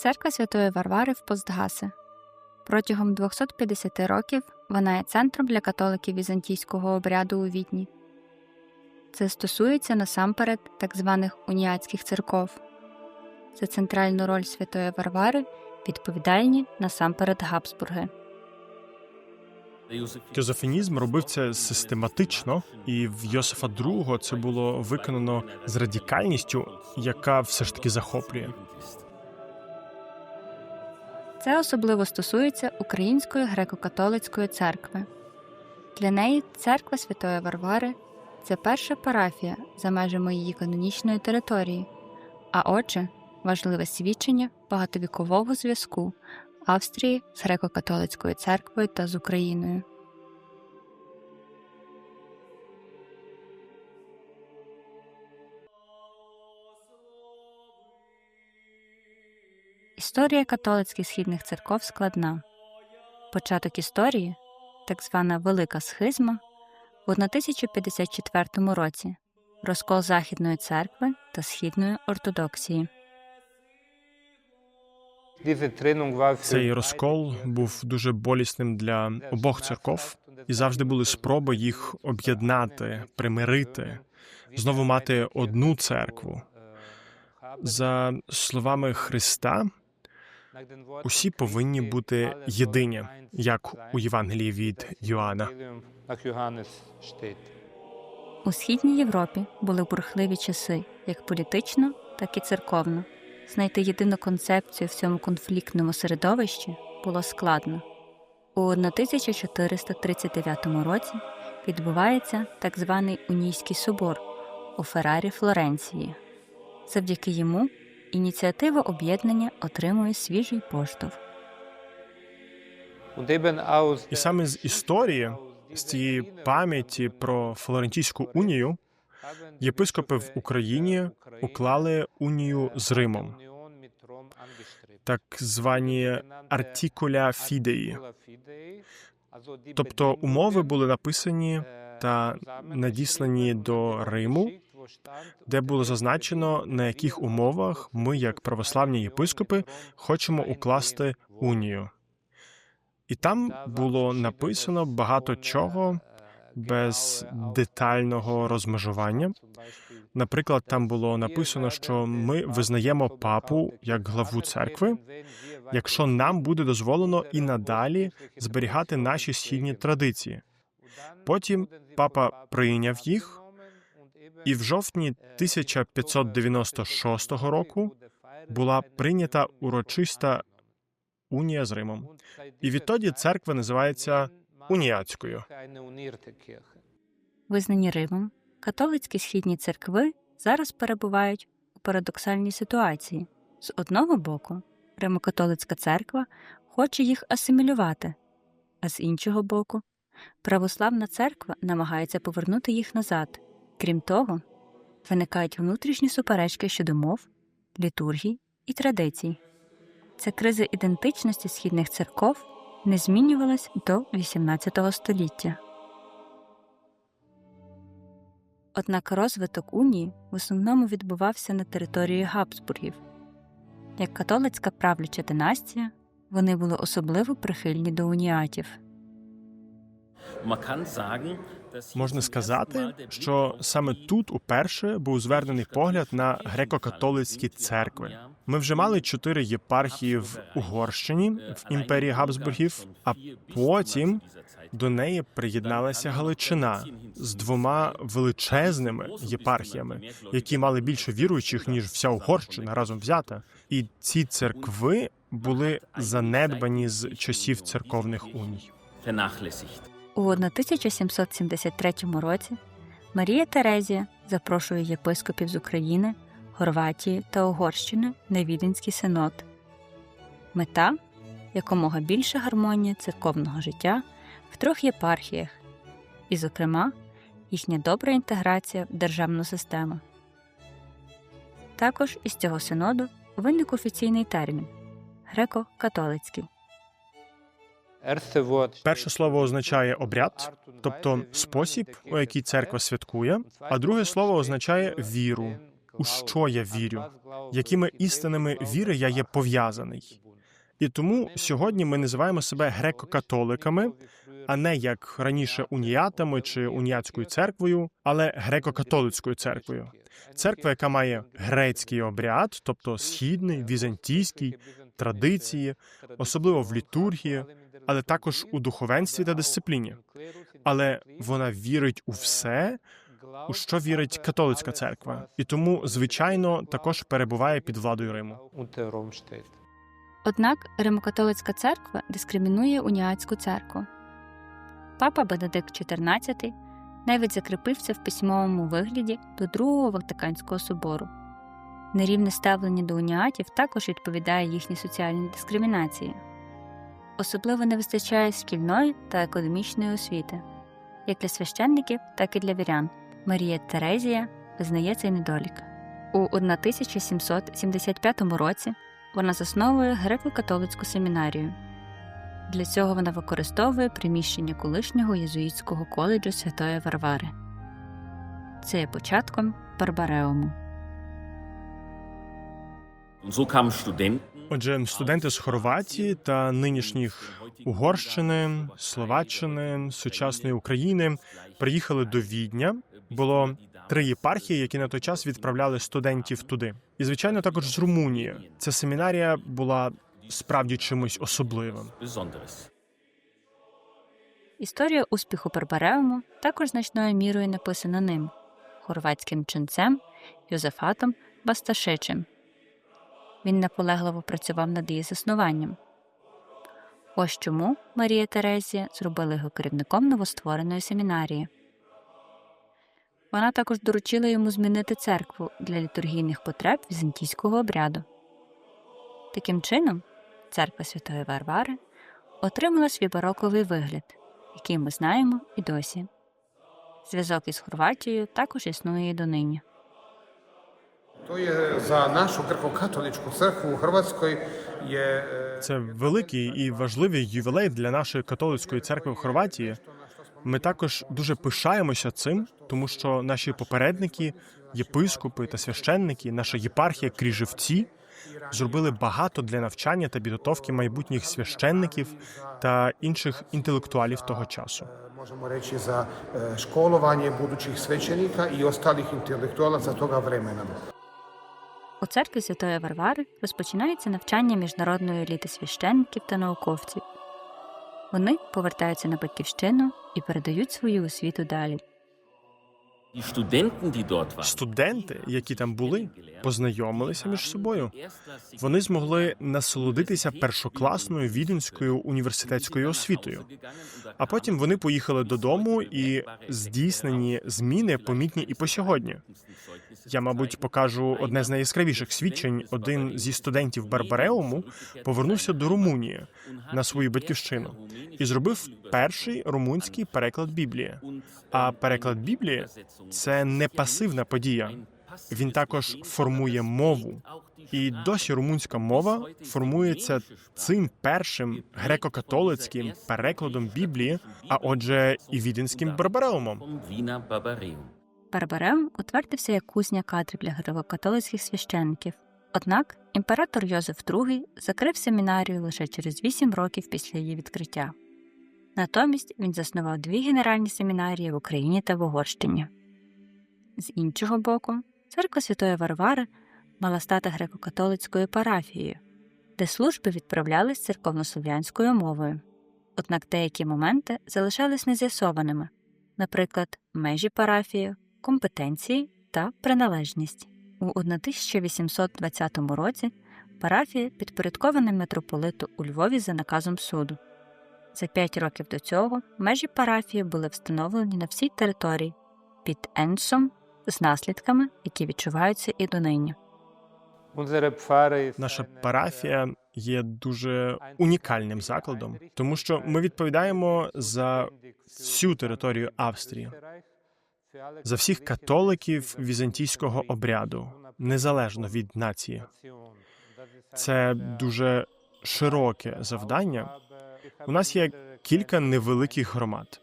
Церква Святої Варвари в Постгасе. Протягом 250 років вона є центром для католиків візантійського обряду у Відні. Це стосується насамперед так званих уніатських церков. За центральну роль Святої Варвари відповідальні насамперед Габсбурги. Йозефінізм робив це систематично, і в Йосифа II це було виконано з радикальністю, яка все ж таки захоплює. Це особливо стосується Української греко-католицької церкви. Для неї церква Святої Варвари це перша парафія за межами її канонічної території, а отже, важливе свідчення багатовікового зв'язку Австрії з греко-католицькою церквою та з Україною. Історія католицьких східних церков складна. Початок історії, так звана Велика Схизма, в 1054 році розкол Західної церкви та Східної ортодоксії. Цей розкол був дуже болісним для обох церков, і завжди були спроби їх об'єднати, примирити, знову мати одну церкву. За словами Христа, усі повинні бути єдині, як у Євангелії від Йоанна. У східній Європі були бурхливі часи, як політично, так і церковно. Знайти єдину концепцію в цьому конфліктному середовищі було складно. У 1439 році відбувається так званий Унійський собор у Феррарі Флоренції. Завдяки йому ініціатива об'єднання отримує свіжий поштовх. І саме з історії, з цієї пам'яті про Флорентійську унію, єпископи в Україні уклали унію з Римом, так звані артікуля фідеї. Тобто умови були написані та надіслані до Риму, де було зазначено, на яких умовах ми, як православні єпископи, хочемо укласти унію. І там було написано багато чого без детального розмежування. Наприклад, там було написано, що ми визнаємо папу як главу церкви, якщо нам буде дозволено і надалі зберігати наші східні традиції. Потім папа прийняв їх, і в жовтні 1596 року була прийнята урочиста унія з Римом. І відтоді церква називається уніатською. Визнані Римом, католицькі східні церкви зараз перебувають у парадоксальній ситуації. З одного боку, Римокатолицька церква хоче їх асимілювати, а з іншого боку, православна церква намагається повернути їх назад. Крім того, виникають внутрішні суперечки щодо мов, літургій і традицій. Ця криза ідентичності східних церков не змінювалась до XVIII століття. Однак розвиток унії в основному відбувався на території Габсбургів. Як католицька правляча династія, вони були особливо прихильні до уніатів. Можна сказати, що саме тут уперше був звернений погляд на греко-католицькі церкви. Ми вже мали чотири єпархії в Угорщині в імперії Габсбургів, а потім до неї приєдналася Галичина з двома величезними єпархіями, які мали більше віруючих ніж вся Угорщина разом взята. І ці церкви були занедбані з часів церковних уній. У 1773 році Марія Терезія запрошує єпископів з України, Хорватії та Угорщини на Віденський синод. Мета якомога більша гармонія церковного життя в трьох єпархіях, і, зокрема, їхня добра інтеграція в державну систему. Також із цього синоду виник офіційний термін греко-католицький. Перше слово означає обряд, тобто спосіб, у який церква святкує, а друге слово означає віру, у що я вірю, якими істинами віри я є пов'язаний. І тому сьогодні ми називаємо себе греко-католиками, а не як раніше уніатами чи уніатською церквою, але греко-католицькою церквою. Церква, яка має грецький обряд, тобто східний, візантійський, традиції, особливо в літургії, але також у духовенстві та дисципліні. Але вона вірить у все, у що вірить католицька церква, і тому, звичайно, також перебуває під владою Риму. Однак Римокатолицька церква дискримінує уніатську церкву. Папа Бенедикт XIV навіть закріпився в письмовому вигляді до Другого Ватиканського собору. Нерівне ставлення до уніатів також відповідає їхній соціальній дискримінації. Особливо не вистачає шкільної та академічної освіти, як для священників, так і для вірян. Марія Терезія визнає цей недолік. У 1775 році вона засновує греко-католицьку семінарію. Для цього вона використовує приміщення колишнього єзуїтського коледжу Святої Варвари. Це є початком Барбареуму. So kamen Studenten. Отже, студенти з Хорватії та нинішніх Угорщини, Словаччини, сучасної України приїхали до Відня. Було три єпархії, які на той час відправляли студентів туди. І звичайно, також з Румунії. Ця семінарія була справді чимось особливим. Історія успіху Барбареуму також значною мірою написана ним хорватським ченцем Йозефатом Басташичем. Він наполегливо працював над її заснуванням. Ось чому Марія Терезія зробила його керівником новоствореної семінарії. Вона також доручила йому змінити церкву для літургійних потреб візантійського обряду. Таким чином, церква Святої Варвари отримала свій бароковий вигляд, який ми знаємо і досі. Зв'язок із Хорватією також існує і донині. Je za našu grko-katoličku crkvu u Hrvatskoj je e, Це великий і важливий ювілей для нашої католицької церкви в Хорватії. Ми також дуже пишаємося цим, тому що наші попередники, єпископи та священники, наша єпархія Кріжівці зробили багато для навчання та підготовки майбутніх священників та інших інтелектуалів того часу. možemo reći za e, školovanje budućih svećenika i ostalih intelektualaca toga vremena. У церкві Святої Варвари розпочинається навчання міжнародної еліти священників та науковців. Вони повертаються на батьківщину і передають свою освіту далі. Студенти, які там були, познайомилися між собою. Вони змогли насолодитися першокласною віденською університетською освітою. А потім вони поїхали додому, і здійснені зміни помітні і по сьогодні. Я, мабуть, покажу одне з найяскравіших свідчень. Один зі студентів Барбареуму повернувся до Румунії на свою батьківщину і зробив перший румунський переклад Біблії. А переклад Біблії це не пасивна подія. Він також формує мову. І досі румунська мова формується цим першим греко-католицьким перекладом Біблії, а отже, і віденським барбареумом. Барбареум утвердився як кузня кадрів для греко-католицьких священників. Однак імператор Йозеф II закрив семінарію лише через 8 років після її відкриття. Натомість він заснував дві генеральні семінарії в Україні та в Угорщині. З іншого боку, церква Святої Варвари мала стати греко-католицькою парафією, де служби відправлялись церковнослов'янською мовою. Однак деякі моменти залишались нез'ясованими, наприклад, межі парафії, компетенції та приналежність. У 1820 році парафія підпорядкована митрополиту у Львові за наказом суду. За п'ять років до цього межі парафії були встановлені на всій території під Енсом з наслідками, які відчуваються і донині. Наша парафія є дуже унікальним закладом, тому що ми відповідаємо за всю територію Австрії, за всіх католиків візантійського обряду, незалежно від нації. Це дуже широке завдання. У нас є кілька невеликих громад.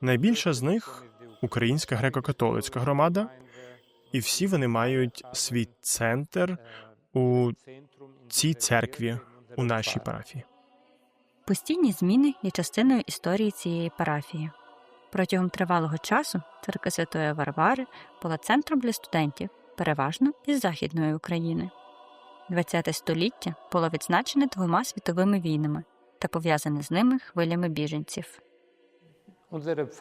Найбільша з них українська греко-католицька громада, і всі вони мають свій центр у цій церкві у нашій парафії. Постійні зміни є частиною історії цієї парафії. Протягом тривалого часу церква Святої Варвари була центром для студентів, переважно із Західної України. ХХ століття було відзначене двома світовими війнами та пов'язане з ними хвилями біженців.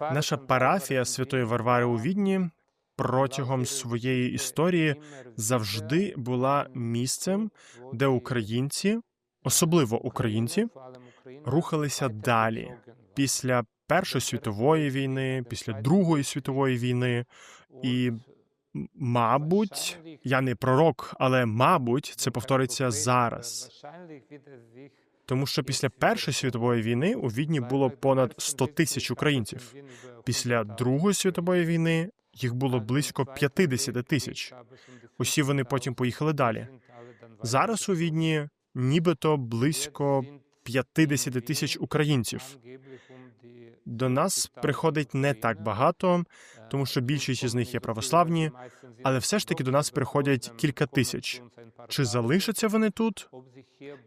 Наша парафія Святої Варвари у Відні протягом своєї історії завжди була місцем, де українці, особливо українці, рухалися далі після Першої світової війни, після Другої світової війни, і, мабуть, я не пророк, але мабуть, це повториться зараз. Тому що після Першої світової війни у Відні було понад 100 тисяч українців. Після Другої світової війни їх було близько 50 тисяч. Усі вони потім поїхали далі. Зараз у Відні нібито близько 50 тисяч українців. До нас приходить не так багато, тому що більшість із них є православні, але все ж таки до нас приходять кілька тисяч. Чи залишаться вони тут?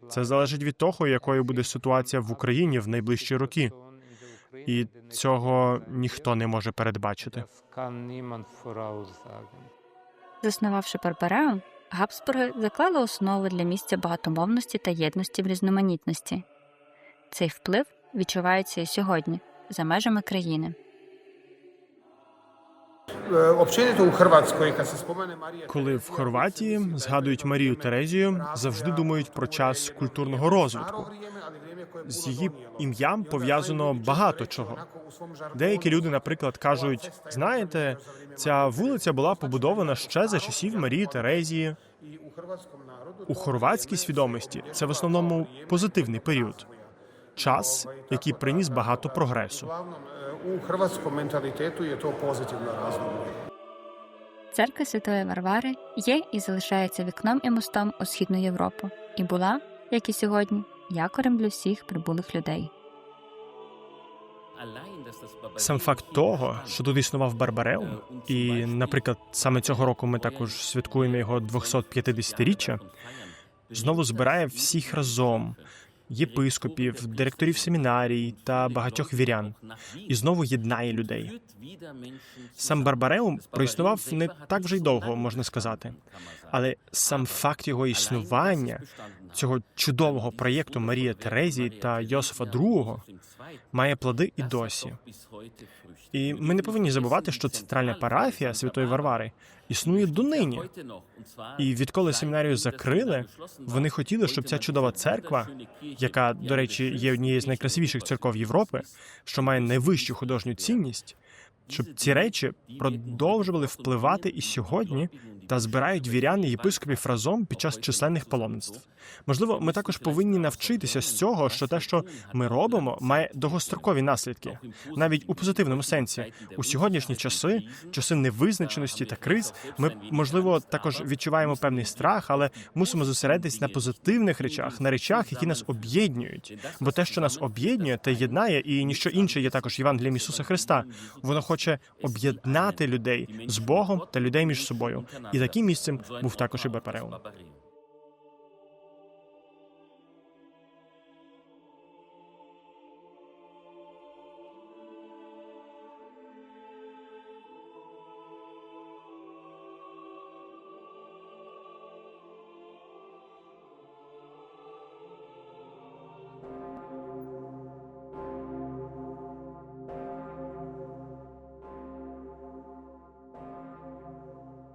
Це залежить від того, якою буде ситуація в Україні в найближчі роки, і цього ніхто не може передбачити. Заснувавши Барбареум, Габсбурги заклали основи для місця багатомовності та єдності в різноманітності. Цей вплив відчувається і сьогодні за межами країни. E, Općenito u Hrvatskoj, kad se Коли в Хорватії згадують Марію Терезію, завжди думають про час культурного розвитку. З її ім'ям пов'язано багато чого. Деякі люди, наприклад, кажуть: знаєте, ця вулиця була побудована ще за часів Марії Терезії. У хорватській свідомості це в основному позитивний період, час, який приніс багато прогресу. U hrvatskom mentalitetu je to pozitivno razdoblje. Церква Святої Варвари є і залишається вікном і мостом у східну Європу, і була, як і сьогодні, якорем для всіх прибулих людей. Сам факт того, що тут існував Барбареум, і, наприклад, саме цього року ми також святкуємо його 250-річчя, знову збирає всіх разом єпископів, директорів семінарій та багатьох вірян, і знову єднає людей. Сам Барбареум проіснував не так вже й довго, можна сказати, але сам факт його існування, цього чудового проєкту Марія Терезії та Йосифа II, має плоди і досі. І ми не повинні забувати, що центральна парафія Святої Варвари існує донині. І відколи семінарію закрили, вони хотіли, щоб ця чудова церква, яка, до речі, є однією з найкрасивіших церков Європи, що має найвищу художню цінність, щоб ці речі продовжували впливати і сьогодні та збирають вірян і єпископів разом під час численних паломництв. Можливо, ми також повинні навчитися з цього, що те, що ми робимо, має довгострокові наслідки, навіть у позитивному сенсі. У сьогоднішні часи, часи невизначеності та криз, ми можливо також відчуваємо певний страх, але мусимо зосередитись на позитивних речах, на речах, які нас об'єднують. Бо те, що нас об'єднує та єднає, і ніщо інше є також Євангелієм Ісуса Христа. Воно хоче об'єднати людей з Богом та людей між собою. І таким місцем був також і Барбареум.